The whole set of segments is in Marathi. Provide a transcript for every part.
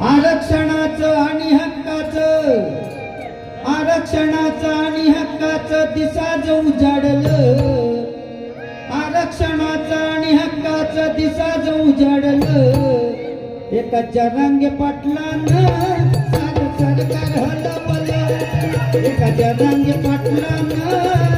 आरक्षणाचं आणि हक्काचं. आरक्षणाचं आणि हक्काचं दिसाज उजाडलं. आरक्षणाचं आणि हक्काचं दिसाज उजाडलं. एका जरांगे पाटलानं सार सरकार हलवलं. एका जरांगे पाटलानं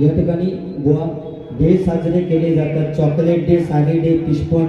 या ठिकाणी गोवा डे साजरे केले जातात. Chocolate day sari day पिशपॉट